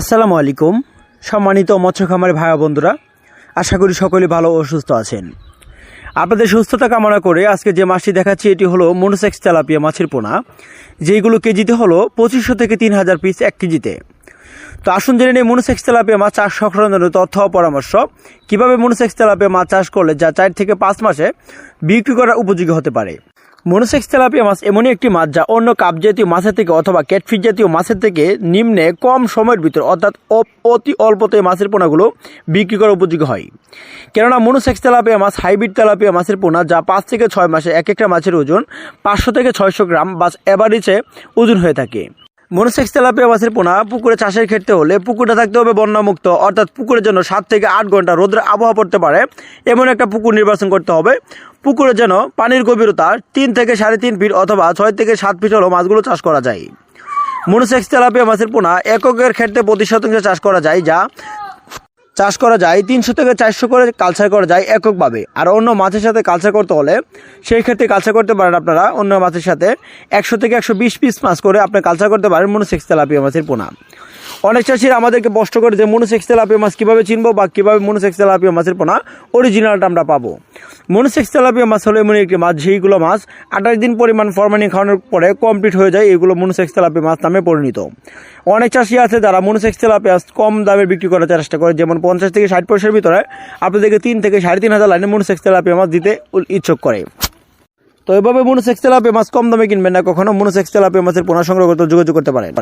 আসসালামু আলাইকুম। সম্মানিত মৎস্য খামারি ভাই বন্ধুরা, আশা করি সকলে ভালো ও সুস্থ আছেন। আপনাদের সুস্থতা কামনা করে আজকে যে মাছটি দেখাচ্ছি, এটি হলো মনোসেক্স তেলাপিয়া মাছের পোনা। যেইগুলো কেজিতে হলো পঁচিশশো থেকে তিন হাজার পিস এক কেজিতে। তো আসুন জেনে নেই মনোসেক্স তেলাপিয়া মাছ চাষ সংক্রান্ত তথ্য পরামর্শ। কীভাবে মনোসেক্স তেলাপিয়া মাছ চাষ করলে যা চার থেকে পাঁচ মাসে বিক্রি করা উপযোগী হতে পারে? মনোসেক্স তেলাপিয়া মাছ এমনই একটি মাছ যা অন্য কাপ জাতীয় মাছের থেকে অথবা ক্যাটফিস জাতীয় মাছের থেকে নিম্নে কম সময়ের ভিতর, অর্থাৎ অতি অল্পতে মাছের পোনাগুলো বিক্রি করার উপযোগী হয়। কেননা মনোসেক্স তেলাপিয়া মাছ হাইব্রিড তেলাপিয়া মাছের পোনা যা পাঁচ থেকে ছয় মাসে এক একটা মাছের ওজন পাঁচশো থেকে ছয়শো গ্রাম বা অ্যাভারেজে ওজন হয়ে থাকে। মনোসেক্স তেলাপিয়া মাছের পোনা, পুকুরে চাষের ক্ষেত্রে হলে পুকুরটা থাকতে হবে বন্যামুক্ত। অর্থাৎ পুকুরের জন্য সাত থেকে আট ঘণ্টা রোদ্রে আবহাওয়া পড়তে পারে। এমন একটা পুকুর নির্বাচন করতে হবে। পুকুরে যেন পানির গভীরতা তিন থেকে সাড়ে তিন ফিট অথবা ছয় থেকে সাত ফিট হলেও মাছগুলো চাষ করা যায়। মনোসেক্স তেলাপিয়া মাছের পোনা এককের ক্ষেত্রে প্রতি শতাংশ চাষ করা যায়, যা চাষ করা যায়, তিনশো থেকে চারশো করে কালচার করা যায় এককভাবে। আর অন্য মাছের সাথে কালচার করতে হলে সেই ক্ষেত্রে কালচার করতে পারেন আপনারা অন্য মাছের সাথে। একশো থেকে একশো বিশ পিস মাছ করে আপনি কালচার করতে পারেন মনে সেক্স তেলাপিয়া মাছের পোনা। অনেক চাষিরা আমাদেরকে প্রশ্ন করে যে মনোসেক্স তেলাপিয়া মাছ কীভাবে চিনবো বা কীভাবে মনোসেক্স তেলাপিয়া মাছের পোনা অরিজিনালটা আমরা পাবো। মনোসেক্স তেলাপিয়া মাছ হলো এমন একটি মাছ, যেইগুলো মাছ আঠাশ দিন পরিমাণ ফরমানি খাওয়ানোর পরে কমপ্লিট হয়ে যায়, এগুলো মনোসেক্স তেলাপিয়া মাছ নামে পরিণত। অনেক চাষি আছে যারা মনোসেক্স তেলাপিয়া কম দামে বিক্রি করার চেষ্টা করে, যেমন পঞ্চাশ থেকে ষাট পয়সার ভিতরে আপনাদেরকে তিন থেকে সাড়ে তিন হাজার লাইনে মনোসেক্স তেলাপিয়া মাছ দিতে ইচ্ছুক করে। তো এভাবে মনোসেক্স তেলাপিয়া মাছ কম দামে কিনবেন না, কখনো মনোসেক্স তেলাপিয়া মাছের পোনা সংগ্রহ করতে যোগাযোগ করতে পারেন।